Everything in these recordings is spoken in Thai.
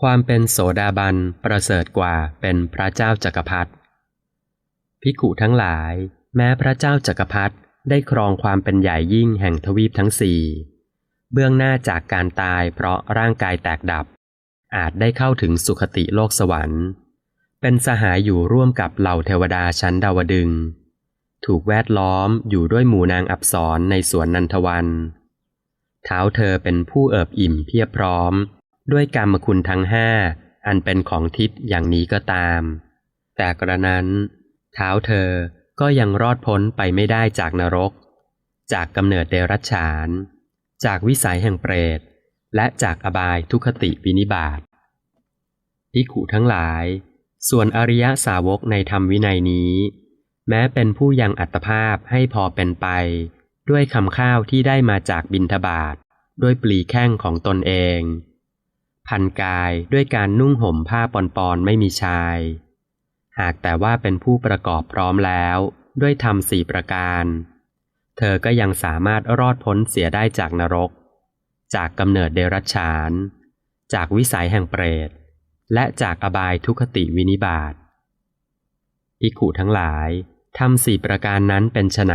ความเป็นโสดาบันประเสริฐกว่าเป็นพระเจ้าจักรพรรดิภิกขุทั้งหลาย แม้พระเจ้าจักรพรรดิได้ครองความเป็นใหญ่ยิ่งแห่งทวีปทั้งสี่เบื้องหน้าจากการตายเพราะร่างกายแตกดับ อาจได้เข้าถึงสุคติโลกสวรรค์ เป็นสหายอยู่ร่วมกับเหล่าเทวดาชั้นดาวดึง ถูกแวดล้อมอยู่ด้วยหมู่นางอับสรในสวนนันทวัน เท้าเธอเป็นผู้เอิบอิ่มเพียบพร้อม ด้วยกรรมคุณทั้งห้าอันเป็นของทิพย์อย่างนี้ก็ตาม แต่กระนั้น เท้าเธอก็ยังรอดพ้นไปไม่ได้จากนรก จากกำเนิดเดรัจฉาน จากวิสัยแห่งเปรต และจากอบายทุคติวินิบาตอิขุทั้งหลาย ส่วนอริยสาวกในธรรมวินัยนี้ แม้เป็นผู้ยังอัตภาพให้พอเป็นไป ด้วยคำข้าวที่ได้มาจากบินทบาทด้วยปลีแข้งของตนเอง พันกายด้วยการนุ่งห่มผ้าปอนๆไม่มีชาย หากแต่ว่าเป็นผู้ประกอบพร้อมแล้ว ด้วยธรรมสี่ประการ เธอก็ยังสามารถรอดพ้นเสียได้จากนรก จากกำเนิดเดรัจฉาน จากวิสัยแห่งเปรต และจากอบายทุคติวินิบาตอิขุทั้งหลายทำสี่ประการนั้นเป็นไฉน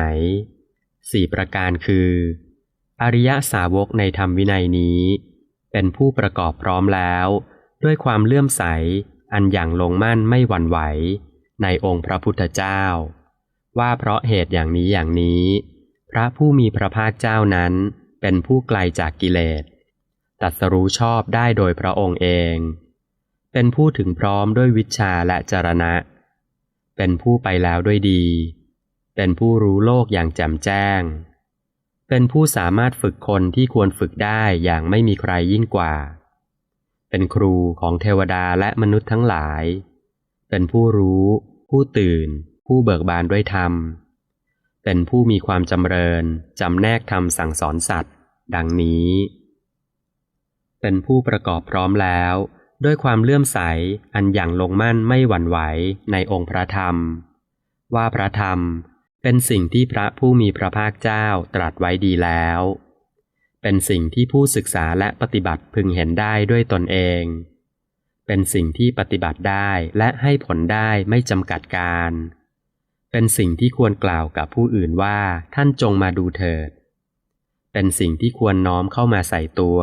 สี่ประการคือ อริยสาวกในธรรมวินัยนี้ เป็นผู้ประกอบพร้อมแล้ว ด้วยความเลื่อมใส อันอย่างลงมั่นไม่หวั่นไหว ในองค์พระพุทธเจ้า ว่าเพราะเหตุอย่างนี้อย่างนี้ พระผู้มีพระภาคเจ้านั้น เป็นผู้ไกลจากกิเลสตัดสรู้ชอบได้โดยพระองค์เอง เป็นผู้ถึงพร้อมด้วยวิชาและจรณะ เป็นผู้ไปแล้วด้วยดี เป็นผู้รู้โลกอย่างแจ่มแจ้ง เป็นผู้สามารถฝึกคนที่ควรฝึกได้อย่างไม่มีใครยิ่งกว่า เป็นครูของเทวดาและมนุษย์ทั้งหลาย เป็นผู้รู้ ผู้ตื่น ผู้เบิกบานด้วยธรรม เป็นผู้มีความจำเริญ จำแนกธรรมสั่งสอนสัตว์ ดังนี้ เป็นผู้ประกอบพร้อมแล้ว ด้วยความเลื่อมใสอันอย่างลงมั่นไม่หวั่นไหวในองค์พระธรรม ว่าพระธรรม เป็นสิ่งที่พระผู้มีพระภาคเจ้าตรัสไว้ดีแล้ว เป็นสิ่งที่ผู้ศึกษาและปฏิบัติพึงเห็นได้ด้วยตนเอง เป็นสิ่งที่ปฏิบัติได้และให้ผลได้ไม่จำกัดการ เป็นสิ่งที่ควรกล่าวกับผู้อื่นว่าท่านจงมาดูเถิด เป็นสิ่งที่ควรน้อมเข้ามาใส่ตัว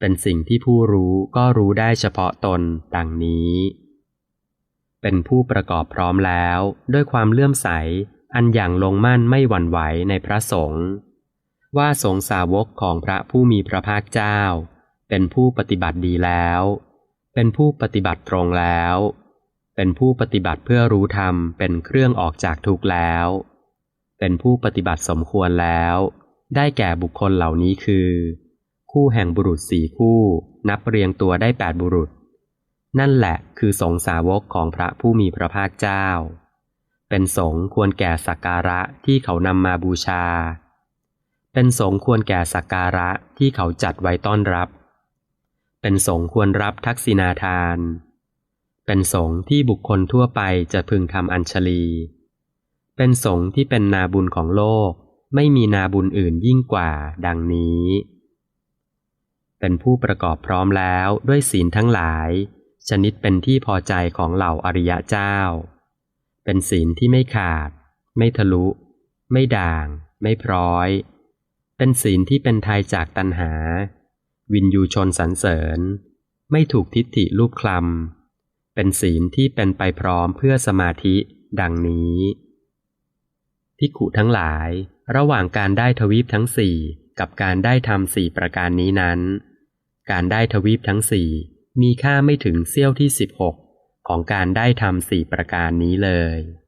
เป็นสิ่งที่ผู้รู้ก็รู้ได้เฉพาะตนดังนี้เป็นผู้ประกอบพร้อมแล้ว ด้วยความเลื่อมใส อันอย่างลงมั่นไม่หวั่นไหวในพระสงฆ์ว่าสงสาวกของพระผู้มีพระภาคเจ้า เป็นผู้ปฏิบัติดีแล้ว เป็นผู้ปฏิบัติตรงแล้ว เป็นผู้ปฏิบัติเพื่อรู้ธรรมเป็นเครื่องออกจากทุกข์แล้ว เป็นผู้ปฏิบัติสมควรแล้ว ได้แก่บุคคลเหล่านี้คือ คู่แห่งบุรุษสี่คู่นับเรียงตัวได้แปดบุรุษ นั่นแหละคือสงสาวกของพระผู้มีพระภาคเจ้า เป็นสงฆ์ควรแก่สักการะที่เขานำมาบูชา เป็นสงฆ์ควรแก่สักการะที่เขาจัดไว้ต้อนรับ เป็นสงฆ์ควรรับทักษิณาทาน เป็นสงฆ์ที่บุคคลทั่วไปจะพึงทำอัญชลี เป็นสงฆ์ที่เป็นนาบุญของโลกไม่มีนาบุญอื่นยิ่งกว่าดังนี้ เป็นผู้ประกอบพร้อมแล้วด้วยศีลทั้งหลาย ชนิดเป็นที่พอใจของเหล่าอริยะเจ้า เป็นศีลที่ไม่ขาด ไม่ทะลุ ไม่ด่าง ไม่พร้อย เป็นศีลที่เป็นไทยจากตัณหา วินยูชนสรรเสริญ ไม่ถูกทิฏฐิลูกคลำเป็นศีลที่เป็นไปพร้อมเพื่อสมาธิดังนี้ภิกขุทั้งหลาย ระหว่างการได้ทวีปทั้งสี่กับการได้ทำสี่ประการนี้นั้น การได้ทวีปทั้งสี่มีค่าไม่ถึงเสี้ยวที่สิบหก ของการได้ทำสี่ประการนี้เลย